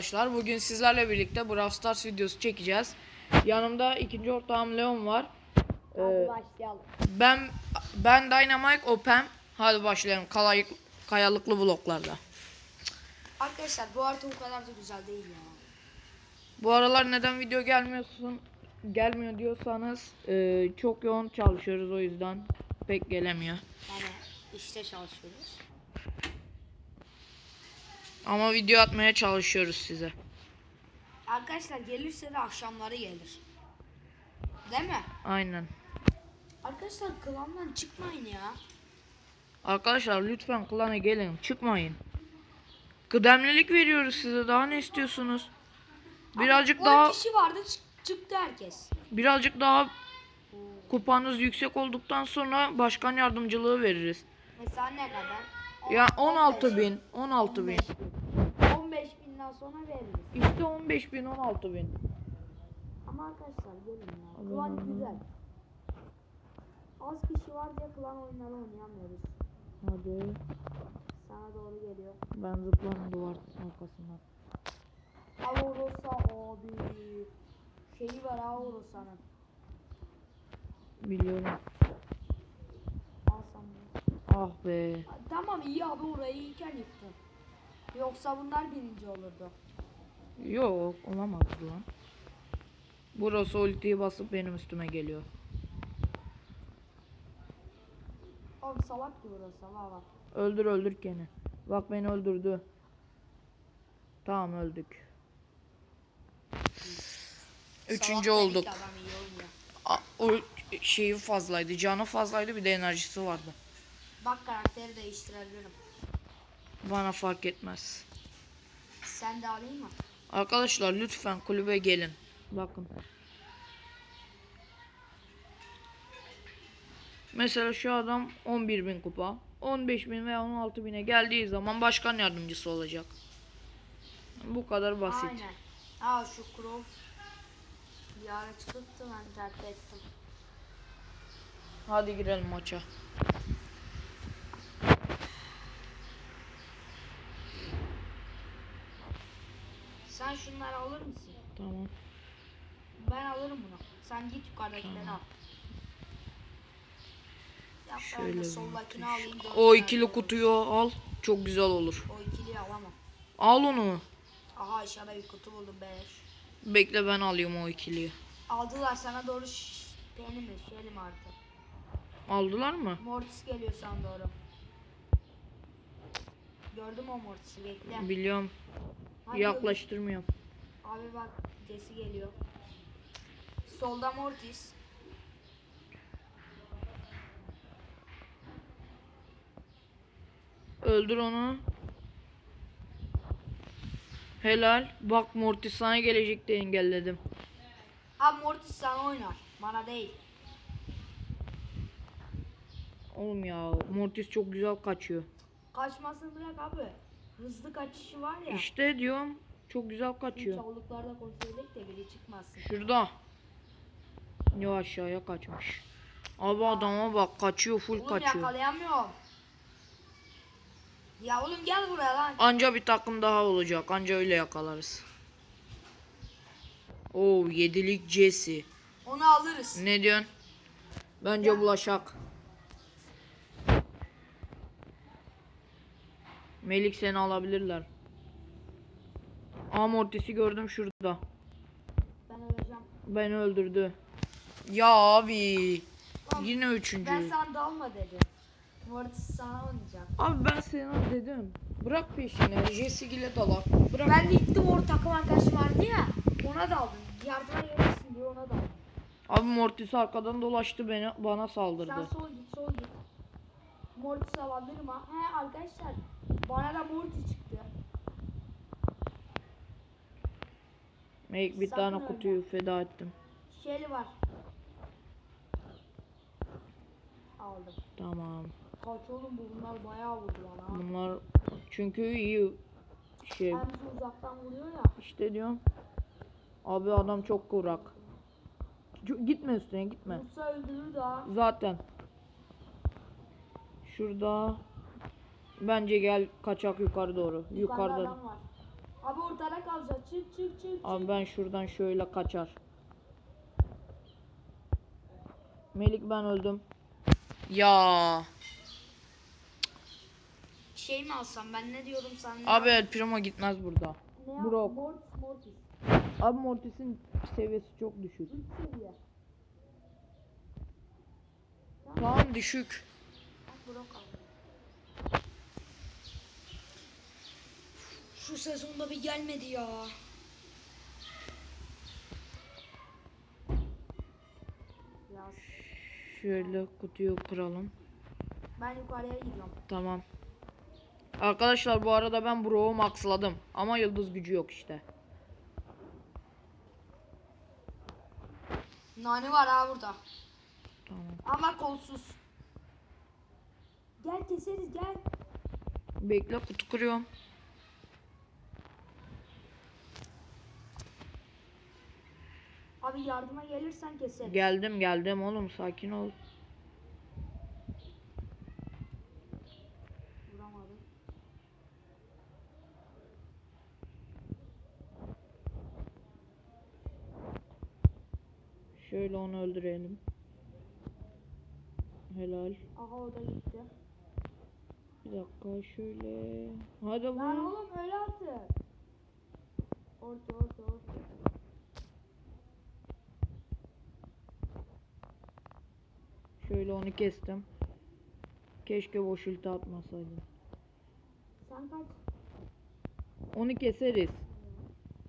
Arkadaşlar bugün sizlerle birlikte Brawl Stars videosu çekeceğiz. Yanımda ikinci ortağım Leon var. Ee, Hadi başlayalım. ben ben Dynamite Opem. Hadi başlayalım. Kalayık, kayalıklı bloklarda. Arkadaşlar bu harita o kadar da güzel değil ya. Bu aralar neden video gelmiyorsun? Gelmiyor diyorsanız e, çok yoğun çalışıyoruz o yüzden pek gelemiyor. Yani işte çalışıyoruz. Ama video atmaya çalışıyoruz size. Arkadaşlar gelirse de akşamları gelir. Değil mi? Aynen. Arkadaşlar klandan çıkmayın ya. Arkadaşlar lütfen klana gelin. Çıkmayın. Kıdemlilik veriyoruz size. Daha ne istiyorsunuz? Birazcık 10 daha kişi vardı çık- çıktı herkes. birazcık daha kupanız yüksek olduktan sonra başkan yardımcılığı veririz. Mesela ne kadar? Ya 15 16 bin, 16 bin. 15 binden sonra veririz. İşte 15 bin, 16 bin. Ama arkadaşlar gelin ya. Klan güzel. Az kişi var diye klan oyunları oynayamıyoruz. Hadi Sana doğru geliyor. ben zıplarım duvar arkasından. Auros'a abi. Şeyi var Auros'a'nın. Biliyorum. Al sen bunu. Ah be. Ha, Tamam iyi abi orayı iyiken yıktın. Yoksa bunlar birinci olurdu. Yok olamazdı lan. Burası ultiyi basıp benim üstüme geliyor. Oğlum salak ki burası valla bak. Öldür öldür Ken'i. Bak beni öldürdü. Tamam öldük. Üçüncü Salak olduk. dedik Adam iyi oynuyor. A- O şeyi fazlaydı. Canı fazlaydı bir de enerjisi vardı. Bak karakteri değiştirebilirim. Bana fark etmez. Sen de alayım mı? Arkadaşlar lütfen kulübe gelin. Bakın. Mesela şu adam 11 bin kupa. 15 bin veya 16 bine geldiği zaman başkan yardımcısı olacak. Bu kadar basit. Aynen. Aa şu Crow. Bir ara çıktı ben terk ettim. Hadi girelim maça. Sen şunları alır mısın? Tamam. Ben alırım bunu. Sen git yukarıdakileri al. Yap ben Şöyle bir soldakini alayım. O ikili alayım. kutuyu al. Çok güzel olur. O ikiliyi alamam. Al onu. Aha aşağıda bir kutu buldum beleş. Bekle ben alayım o ikiliyi. Aldılar sana doğru şş, benim mi? Şeylim artık. Aldılar mı? Mortis geliyor sana doğru. Gördüm o Mortis'i bekle. Biliyorum. Hadi Yaklaştırmıyorum. Abi bak Jesse geliyor. Solda Mortis. Öldür onu. Helal. Bak Mortis sana gelecek de engelledim. Abi Mortis sana oynar. Bana değil. Oğlum ya Mortis çok güzel kaçıyor. Kaçmasını bırak abi. Hızlı kaçışı var ya. İşte diyorum çok güzel kaçıyor. Çavluklarda kontrol edek de biri çıkmasın. Şurada. Yo aşağıya kaçmış. Abi adama bak kaçıyor full Oğlum kaçıyor. yakalayamıyorum. Ya oğlum gel buraya lan. Anca bir takım daha olacak. Anca öyle yakalarız. Oo yedilik Jesse. Onu alırız. Ne diyorsun? Bence bulaşak. Melik seni alabilirler. Amortisi gördüm şurada. Ben öleceğim. Beni öldürdü. Ya abi. Lan, Yine üçüncü. Ben sana dalma dedim. Mortis sana oynayacak. Abi ben sana dedim. Bırak peşini. Jesse dalak. Bırak. Ben de gittim orada takım arkadaşım vardı ya. Ona daldım. Yardıma gelirsin diye ona daldım. Abi Mortis arkadan dolaştı beni bana Sen saldırdı. sol git sol git. Mortis alandırma. He arkadaşlar. Bana da Mortis çıktı. Melik bir Sakın tane ölme. kutuyu feda ettim. Şeyli var. Aldım. Tamam. Kaç oğlum bu bunlar bayağı vurdu bana. Bunlar çünkü iyi şey Hem bizi uzaktan vuruyor ya. işte diyorum. Abi adam çok kurak. Gitme üstüne gitme. Vursa öldürür daha. Zaten. Şurada. Bence gel kaçak yukarı doğru. Yukarıda Yukarıda. adam var. Abi ortada kalacak. Çık çık çık. Abi ben şuradan şöyle kaçar. Melik ben öldüm. Ya. Şey mi alsam ben ne diyorum sen ne Abi El Primo gitmez burada. Ne yap- Brock. Mortis Mortis. Abi Mortis'in seviyesi çok düşük. 3 seviye. Tamam düşük. Brock al. Şu sezonda bir gelmedi ya. Biraz. Şöyle kutuyu kıralım. Ben yukarıya gidiyorum. Tamam. Arkadaşlar bu arada ben Brock'u maxladım. Ama yıldız gücü yok işte. Nani var ha burada. Tamam. Ama kolsuz. Gel keseriz gel. Bekle kutu kırıyorum. Abi yardıma gelirsen keseriz. Geldim geldim oğlum sakin ol. Vuramadım. Şöyle onu öldürelim. Helal. Aha o da gitti. Bir dakika şöyle. Hadi Lan bu. oğlum öyle artık. Orta orta orta. Şöyle onu kestim. Keşke boş ulti atmasaydım. Sen kaç? Onu keseriz.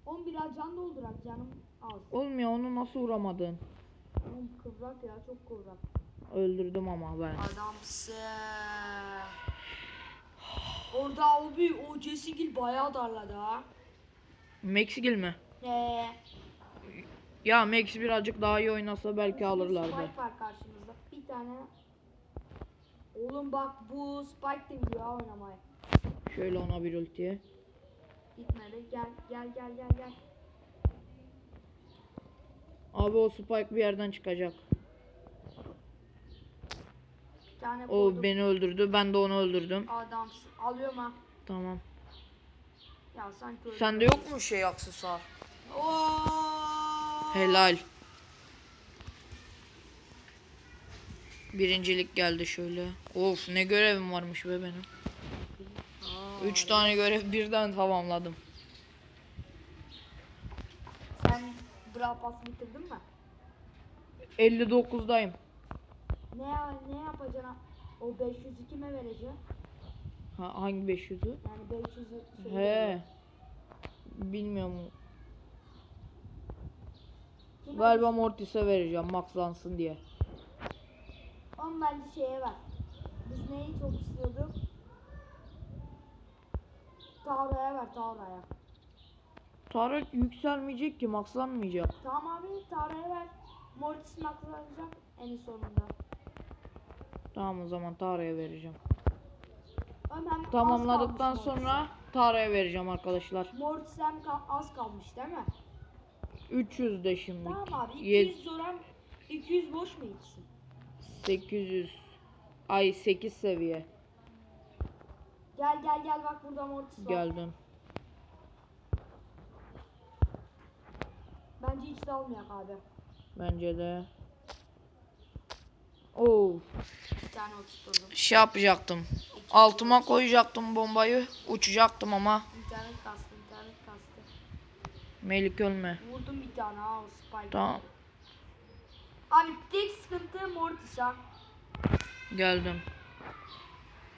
11 biraz can doldurak canım az. Olmuyor onu nasıl vuramadın? Oğlum kıvrak ya çok kıvrak. Öldürdüm ama ben. Adamsın. Orada abi o Jessigil bayağı darladı ha. Maxigil mi? Eee. Ya Max birazcık daha iyi oynasa belki alırlardı. Spike var karşımızda. Bir tane. Oğlum bak bu Spike de biliyor ha oynamayı. Şöyle ona bir ultiye. Gitmedi. Gel gel gel gel gel. Abi o Spike bir yerden çıkacak. Bir tane O koydum. beni öldürdü. Ben de onu öldürdüm. Adamsın. Alıyorum ha. Tamam. Ya sanki öyle. Sende yok mu şey aksesuar? Oo! Helal. Birincilik geldi şöyle. Of ne görevim varmış be benim. Üç tane görev birden tamamladım. Sen Brawl Pass bitirdin mi? 59'dayım. Ne ne yapacaksın? O 500'ü kime vereceksin? Ha, hangi 500'ü? Yani 500'ü şey He. Bilmiyorum. Kime Galiba Mortis'e vereceğim maxlansın diye. Onu bence şeye ver. Biz neyi çok istiyorduk? Taura'ya ver Taura'ya. Tarık yükselmeyecek ki maxlanmayacak. Tamam abi Taura'ya ver. Mortis maklanacak en sonunda. Tamam o zaman Tarık'a vereceğim. Az Tamamladıktan kalmış sonra Tarık'a vereceğim arkadaşlar. Mortis. Mortis hem ka- az kalmış değil mi? 300 de şimdi. Tamam abi 200 Yet- zoran 200 boş mu gitsin? 800. Ay 8 seviye. Gel gel gel bak burada Mortis var. Geldim. Bence hiç de almayak abi. Bence de. Oo. Bir tane oturturdum. Şey yapacaktım. Altıma koyacaktım bombayı. Uçacaktım ama. İnternet kastı internet kastı. Melik ölme. Vurdum bir tane ha o spike. Tamam. Abi tek sıkıntı Mortis ha. Geldim.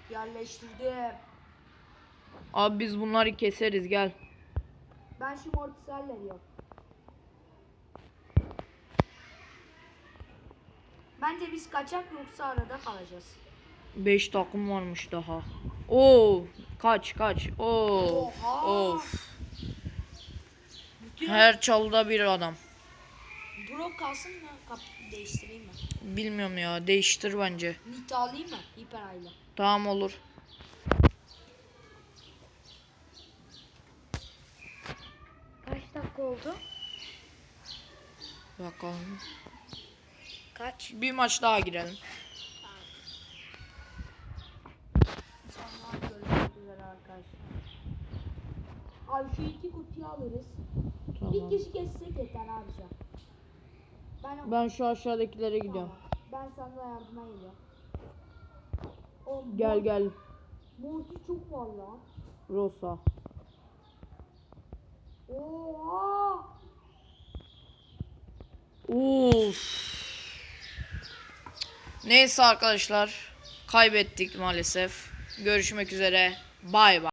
Yerleştirdim. Abi biz bunları keseriz gel. Ben şu Mortis'i hallediyorum. Bence biz kaçak yoksa arada kalacağız. 5 takım varmış daha. Oo, kaç kaç. Oo. Oha. Of. Bütün Her çalıda bir adam. Brock kalsın mı? Kap değiştireyim mi? Bilmiyorum ya. Değiştir bence. Nita alayım mı? Hiper ayla. Tamam olur. Kaç dakika oldu? Bakalım. Kaç? Bir maç daha girelim. Abi şu iki kutuyu alırız. Tamam. Bir kişi kessek yeter abi şu an. Ben, Ben şu aşağıdakilere gidiyorum. Tamam. Ben sana yardıma geliyorum. O Gel mor- gel Morty çok var lan. Rosa. Oha! Uf. Neyse arkadaşlar kaybettik maalesef. Görüşmek üzere. Bay bay.